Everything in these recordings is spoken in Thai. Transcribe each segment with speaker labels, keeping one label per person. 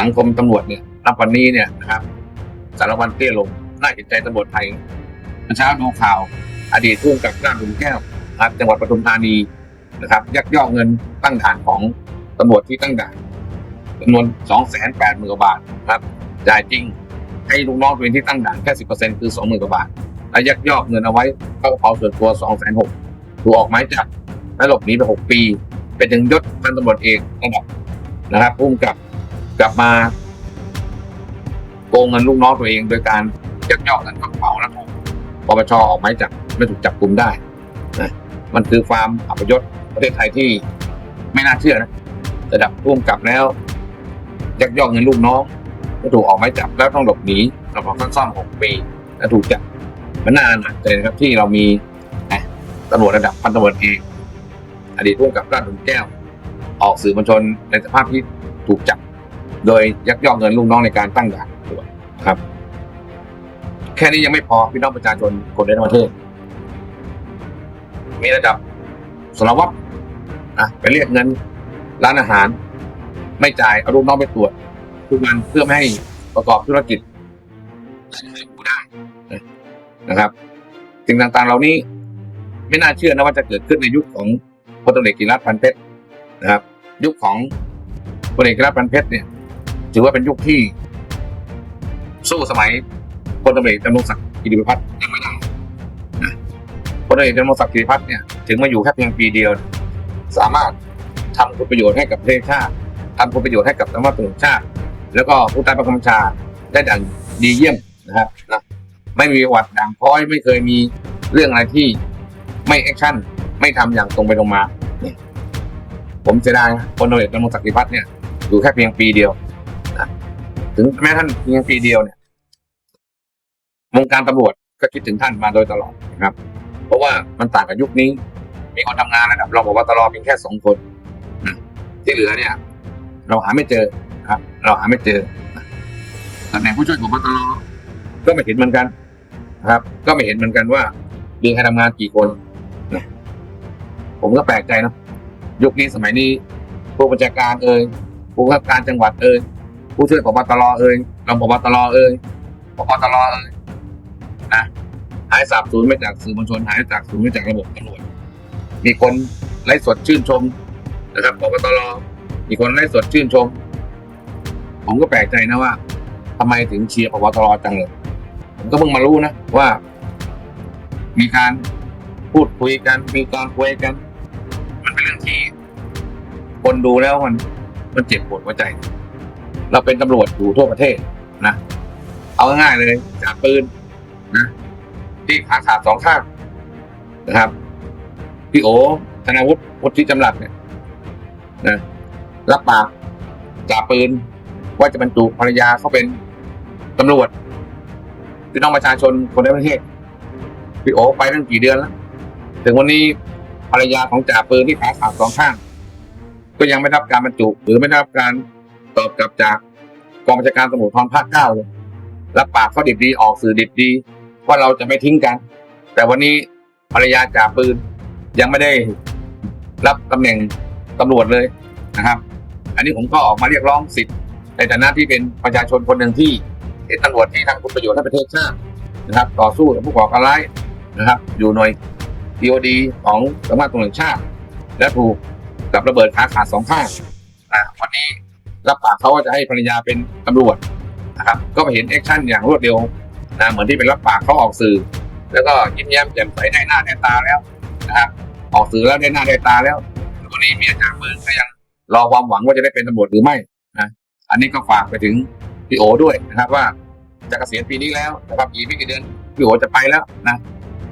Speaker 1: สังคมตำรวจเนี่ยรับวันนี้เนี่ยนะครับ สารวัตรเตี้ยลงน่าเห็นใจตำรวจไทยเมื่อเช้าดูข่าว อดีตผู้กำกับการดุมแก้วนะครับจังหวัดปทุมธานีนะครับ ยักยอกเงินตั้งด่านของตำรวจที่ตั้งด่านจำนวนสองแสนแปดหมื่นกว่าบาทนะครับจ่ายจริงให้ลูกน้องตัวเองที่ตั้งด่านแค่สิบเปอร์เซ็นต์คือสองหมื่นกว่าบาทและยักยอกเงินเอาไว้เข้ากระเป๋าส่วนตัวสองแสนหกถูกออกหมายจับและหลบหนีไปหกปี เป็นถึงยศพันตำรวจเอกระดับนะครับพุ่มกับ กลับมาโกงเงินลูกน้องตัวเอง โดยการยักยอกเงินกระเป๋าแล้วถูกปปชออกหมายจับไม่ถูกจับกลุ่มได้นะมันคือความอัปยศประเทศไทยที่ไม่น่าเชื่อนะระดับพุ่มกับแล้วยักยอกเงินลูกน้องก็ถูกออกหมายจับแล้วต้องหลบหนีระหว่างซ่อนๆหกปีและถูกจับมันน่าหนักใจนครับที่เรามีตำรวจระดับพันตำรวจเอกอดีตผู้กำกับการดุมแก้ว ออกสื่อมวลชนในสภาพที่ถูกจับ โดยยักยอกเงินลูกน้องในการตั้งด่านตรวจครับ แค่นี้ยังไม่พอพี่น้องประชาชนคนในประเทศ มีระดับสารวัตรนะไปเรียกเงินร้านอาหาร ไม่จ่ายเอาลูกน้องไปตรวจทุกวันเพื่อไม่ให้ประกอบธุรกิจได้นะครับสิ่งต่างๆ เหล่านี้ไม่น่าเชื่อนะว่าจะเกิดขึ้นในยุคของพลตำรวจเอกกิรัตน์พันเพชรนะครับ ยุคของพลเอกกิรัตน์พันเพชรเนี่ย ถือว่าเป็นยุคที่ สู้สมัยพลตำรวจเอกดำรงศักดิ์กิติพิพัฒน์ยังไม่ได้นะพลตำรวจเอกดำรงศักดิ์กิติพิพัฒน์เนี่ยถึงมาอยู่แค่เพียงปีเดียว สามารถทำคุณประโยชน์ให้กับประเทศชาติทำคุณประโยชน์ให้กับสำนักงานชาติ แล้วก็ผู้ใต้บังคับบัญชาได้ดังดีเยี่ยมนะครับนะไม่มีประวัติด่างพร้อยไม่เคยมีเรื่องอะไรที่ไม่แอคชั่นไม่ทำอย่างตรงไปตรงมาเนี่ยผมเสียดายพลตำรวจเอกดำรงศักดิ์กิติพิพัฒน์เนี่ยอยู่แค่เพียงปีเดียว ถึงแม้ท่านเพียงปีเดียวเนี่ยวงการตำรวจก็คิดถึงท่านมาโดยตลอดนะครับ เพราะว่ามันต่างกับยุคนี้ มีคนทำงานระดับรองผบตรเพียงแค่สองคนนะที่เหลือเนี่ย เราหาไม่เจอครับ เราหาไม่เจอตำแหน่งผู้ช่วยผบตรก็ไม่เห็นเหมือนกันนะครับ ก็ไม่เห็นเหมือนกันว่ามีใครทำงานกี่คนนะผมก็แปลกใจเนะยุคนี้สมัยนี้ผู้บัญชาการเอ่ยผู้บังคับการจังหวัดเอ่ย ผู้ช่วยผบตรเอ่ยรองผบตรเอ่ยผบตรเอ่ยนะหายสาบสูญไปจากสื่อมวลชนหายจากสูญไปจากระบบตำรวจมีคนไล่สดชื่นชมนะครับผบตรมีคนไล่สดชื่นชม ผมก็แปลกใจนะว่าทำไมถึงเชียร์พบตรจังเลยผมก็เพิ่งมารู้นะว่า มีการพูดคุยกัน มีการคุยกัน มันเป็นเรื่องที่ คนดูแล้วมัน มันเจ็บปวดหัวใจ เราเป็นตำรวจอยู่ทั่วประเทศนะ เอาง่ายๆเลยจากปืนนะที่ขาขาดสองข้างนะครับ พี่โอธนาวุฒิวุฒิจำหลัดเนี่ยนะรับปากจ่าปืน ว่าจะบรรจุภรรยาเขาเป็นตำรวจพี่น้องประชาชนคนในประเทศพี่โอไปตั้งกี่เดือนแล้วถึงวันนี้ภรรยาของจ่าปืนที่ขาขาดสองข้าง ก็ยังไม่รับการบรรจุหรือไม่รับการ ตอบกลับจากกองบัญชาการตำรวจทองภาคเก้าเลยรับปากเขาดิบดีออกสื่อดิบดีว่าเราจะไม่ทิ้งกัน แต่วันนี้ภรรยาจ่าปืน ยังไม่ได้รับตำแหน่งตำรวจเลยนะครับ อันนี้ผมก็ออกมาเรียกร้องสิทธิ์ในฐานะที่เป็นประชาชนคนหนึ่งที่เห็นตำรวจที่ทำคุณประโยชน์ให้ประเทศชาตินะครับ ต่อสู้กับผู้ก่อการร้ายนะครับ อยู่หน่วย POD ของสำนักตำรวจแห่งชาติ และถูกกับระเบิดขาขาดสองข้างวันนี้ รับปากเขาว่าจะให้ภรรยาเป็นตำรวจนะครับก็ไปเห็นแอคชั่นอย่างรวดเร็วนะเหมือนที่เป็นรับปากเขาออกสื่อ แล้วก็ยิ้มแย้มแจ่มใสได้หน้าได้ตาแล้วนะครับออกสื่อแล้วได้หน้าได้ตาแล้ววันนี้มียจ่าปืนก็ยังรอความหวังว่าจะได้เป็นตำรวจหรือไม่นะอันนี้ก็ฝากไปถึงพี่โอด้วยนะครับว่าจะเกษียณปีนี้แล้วนะครับอีกไม่กี่เดือนพี่โอจะไปแล้วนะ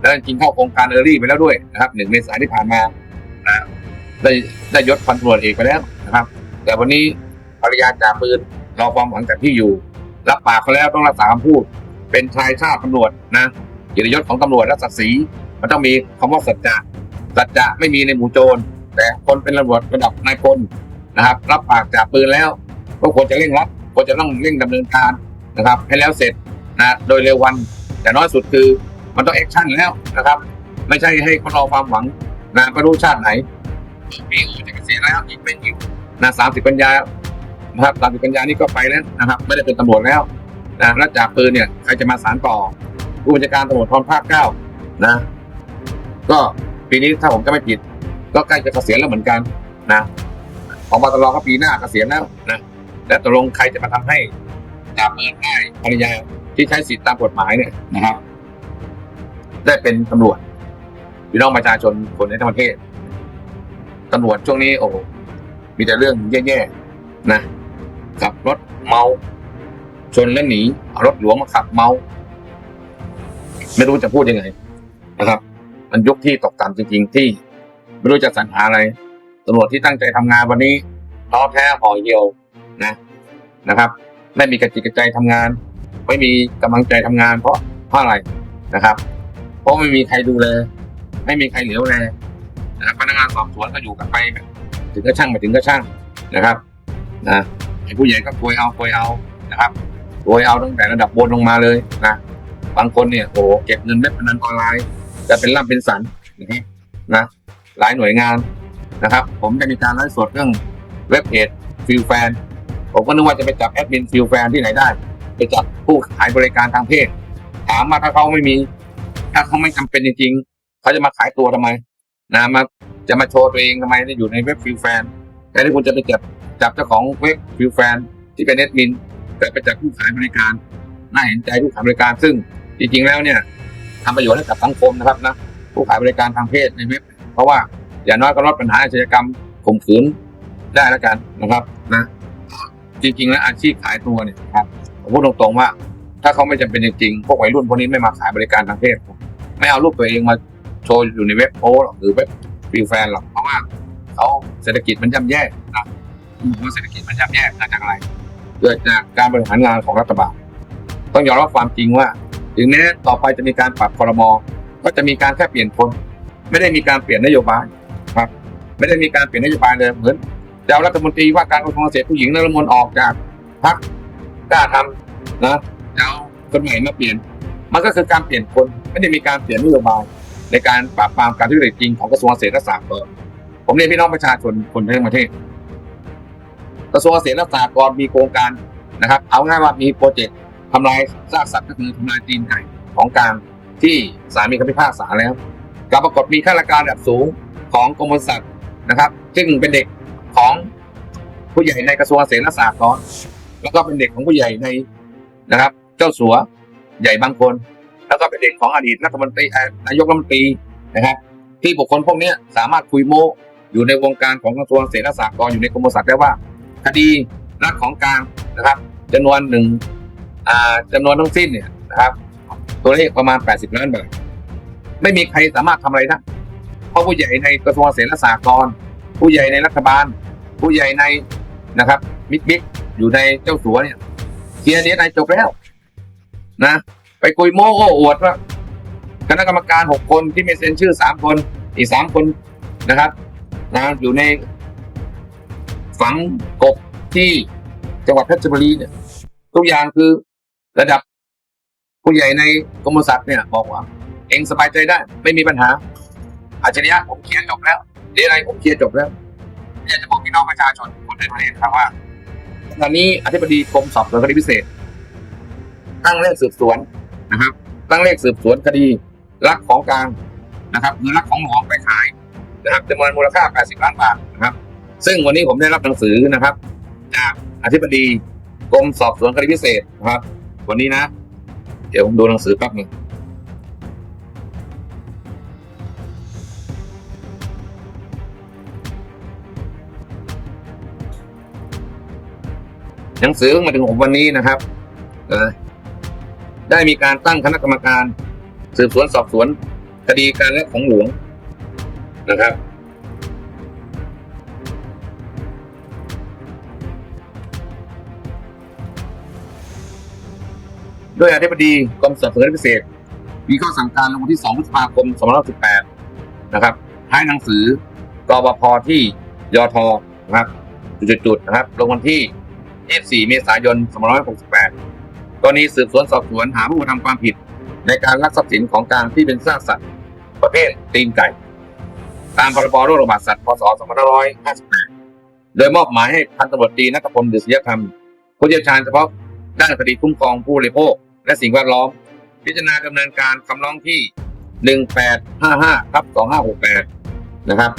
Speaker 1: แล้วจริงเข้าโครงการเออรี่ไปแล้วด้วยนะครับหนึ่งเมษายนที่ผ่านมานะได้ได้ยศพันตำรวจเอกไปแล้วนะครับ แต่วันนี้ ภรรยาจ่าปืนรอความหวังจากพี่อยู่ รับปากเขาแล้วต้องรักษาคำพูด เป็นชายชาติตำรวจนะเกียรติยศของตำรวจและศักดิ์ศรีมันต้องมีคำว่าสัจจะสัจจะไม่มีในหมู่โจร แต่คนเป็นตำรวจระดับนายพลนะครับ รับปากจากปืนแล้ว ก็ควรจะเร่งรัดควรจะต้องเร่งดำเนินการนะครับ ให้แล้วเสร็จนะโดยเร็ววันแต่น้อยสุดคือมันต้องแอคชั่นแล้วนะครับ ไม่ใช่ให้คนรอความหวังนะไม่รู้ชาติไหนปีอื่นจะเกษียณแล้วอีกไม่กี่นะสามสิบปัญญา นะครับตามสิบกันยานี้ก็ไปแล้วนะครับ ไม่ได้เป็นตำรวจแล้วนะแล้วจากปืนเนี่ยใครจะมาสารต่อผู้บัญชาการตำรวจทรภาคเก้านะ ก็ปีนี้ถ้าผมจะไม่ผิด ก็ใกล้จะเกษียณแล้วเหมือนกันนะของบตรก็ปีหน้าเกษียณแล้วนะและตกลงใครจะมาทำให้จ่าเปิดได้ภรรยาที่ใช้สิทธิตามกฎหมายเนี่ยนะครับ ได้เป็นตำรวจพี่น้องประชาชนคนในทั้งประเทศตำรวจช่วงนี้โอ้มีแต่เรื่องแย่ๆนะ ขับรถเมาชนแล้วหนีรถหลวงมาขับเมา ไม่รู้จะพูดยังไงนะครับ มันยุคที่ตกต่ำจริง ๆ ที่ ไม่รู้จะสรรหาอะไรตำรวจที่ตั้งใจทำงานวันนี้ท้อแท้ห่อเหี่ยวนะนะครับไม่มีกระจิตกระใจทำงาน ไม่มีกำลังใจทำงาน เพราะเพราะอะไรนะครับ เพราะไม่มีใครดูแลไม่มีใครเหลียวแลนะครับพนักงานสอบสวนก็อยู่กันไปถึงก็ช่างไปถึงก็ช่างนะครับนะ อ้ผู้ใหญ่ก็ควยเอาควยเอานะครับควยเอาตั้งแต่ระดับบนลงมาเลยนะบางคนเนี่ยโอ้โหเก็บเงินเว็บพนันออนไลน์จะเป็นร่ำเป็นสันนะครับนะหลายหน่วยงานนะครับ ผมจะมีการไลฟ์สดเรื่องเว็บเพจฟิลแฟนผมก็นึกว่าจะไปจับแอดมินฟิลแฟนที่ไหนได้ ไปจับผู้ขายบริการทางเพศ ถามมาถ้าเขาไม่มี ถ้าเขาไม่จำเป็นจริงๆเขาจะมาขายตัวทำไมนะมาจะมาโชว์ตัวเองทำไมได้อยู่ในเว็บฟิลแฟนแต่ที่คุณจะไปจับ จับเจ้าของเว็บฟิลแฟนที่เป็นแอดมิน แต่ไปจับผู้ขายบริการน่าเห็นใจผู้ขายบริการซึ่งจริงๆแล้วเนี่ยทำประโยชน์ให้กับสังคมนะครับนะผู้ขายบริการทางเพศในเว็บ เพราะว่าอย่างน้อยก็ลดปัญหาอาชญากรรมข่มขืนได้แล้วกันนะครับนะจริงๆแล้วอาชีพขายตัวเนี่ยครับผมพูดตรงๆว่า ถ้าเขาไม่จำเป็นจริงๆพวกวัยรุ่นพวกนี้ไม่มาขายบริการทางเพศ ไม่เอารูปตัวเองมาโชว์อยู่ในเว็บโป้หรอกหรือเว็บฟิลแฟนหรอกเพราะว่าเขาเศรษฐกิจมันย่ำแย่นะ ผมว่าเศรษฐกิจมันย่ำแย่เกิดจากอะไรเกิดจากการบริหารงานของรัฐบาล ต้องยอมรับความจริงว่า ถึงแม้ต่อไปจะมีการปรับคอรมก็จะมีการแค่เปลี่ยนคนไม่ได้มีการเปลี่ยนนโยบายครับ ไม่ได้มีการเปลี่ยนนโยบายเลยเหมือนจะเอารัฐมนตรีว่าการกระทรวงเกษตรผู้หญิงนรมนออกจากพรรคกล้าทำนะจะเอาคนใหม่มาเปลี่ยน มันก็คือการเปลี่ยนคนไม่ได้มีการเปลี่ยนนโยบาย ในการปราบปรามการทุจริตจริงของกระทรวงเกษตรและสหกรณ์ผมเรียนพี่น้องประชาชนคนทั้งประเทศ กระทรวงเกษตรและสหกรณ์มีโครงการนะครับ เอาง่ายว่ามีโปรเจกต์ทำลายซากสัตว์ก็คือทำลายตีนไก่ของกลางที่ศาลมีคำพิพากษาแล้วการปรากฏมีข้าราชการระดับสูงของกรมปศุสัตว์นะครับ ซึ่งเป็นเด็กของผู้ใหญ่ในกระทรวงเกษตรและสหกรณ์แล้วก็เป็นเด็กของผู้ใหญ่ในนะครับ เจ้าสัวใหญ่บางคน แล้วก็เป็นเด็กของอดีตรัฐมนตรีนายกรัฐมนตรีนะครับ ที่บุคคลพวกนี้สามารถคุยโมอยู่ในวงการของกระทรวงเกษตรและสหกรณ์อยู่ในกรมปศุสัตว์ได้ว่า คดีรักของกลางนะครับจำนวนหนึ่งอ่าจำนวนทั้งสิ้นเนี่ยนะครับ ตัวเลขประมาณ 80 ล้านบาทไม่มีใครสามารถทำอะไรได้เพราะผู้ใหญ่ในกระทรวงเกษตรและสหกรณ์ผู้ใหญ่ในรัฐบาล ผู้ใหญ่ในนะครับมิกบิ๊กอยู่ในเจ้าสัวเนี่ยเคลียร์เดียนายจบแล้ว นะ ไปคุยโม้โอ้อวดว่าคณะกรรมการหกคนที่ไม่เซ็นชื่อสามคนอีกสามคนนะครับนะอยู่ใน ฝังกบที่จังหวัดเพชรบุรีเนี่ยทุกอย่างคือระดับผู้ใหญ่ในกรมศักดิ์เนี่ยบอกว่า เองสบายใจได้ ไม่มีปัญหาอาจารยะผมเคลียร์จบแล้วเดี๋ยวอะไรผมเคลียร์จบแล้วอยากจะบอกพี่น้องประชาชนคนในประเทศครับว่าตอนนี้อธิบดีกรมสอบสวนคดีพิเศษ ตั้งเลขสืบสวนนะครับ ตั้งเลขสืบสวนคดีลักของกลางนะครับหรือลักของหลวงไปขายนะครับจำนวนมูลค่า 80 ล้านบาทนะครับ ซึ่งวันนี้ผมได้รับหนังสือนะครับ จากอธิบดีกรมสอบสวนคดีพิเศษนะครับ วันนี้นะ เดี๋ยวผมดูหนังสือแป๊บหนึงหนังสือมาถึงผมวันนี้นะครับได้มีการตั้งคณะกรรมการ สืบสวนสอบสวน คดีการและของหลวงนะครับ โดยอธิบดีกรมสอบสวนพิเศษ มีข้อสั่งการลงวันที่ 2 พฤษภาคม 2518 นะครับ ท้ายหนังสือกบพที่ยทนะครับจุดๆนะครับ ลงวันที่ 24 เมษายน 2568 กรณีสืบสวนสอบสวนหาผู้กระทำความผิด ในการลักทรัพย์สินของกลางที่เป็นซากสัตว์ ประเภทตีนไก่ ตามพรบโรคระบาดสัตว์ พศ 2558 โดยมอบหมายให้พันตำรวจตรีนัทพลดือดศรีธรรมผู้เชี่ยวชาญเฉพาะด้านคดีคุ้มครองผู้บริโภค และสิ่งแวดล้อม พิจารณาดำเนินการคำร้องที่ 1855ทับ2568 นะครับ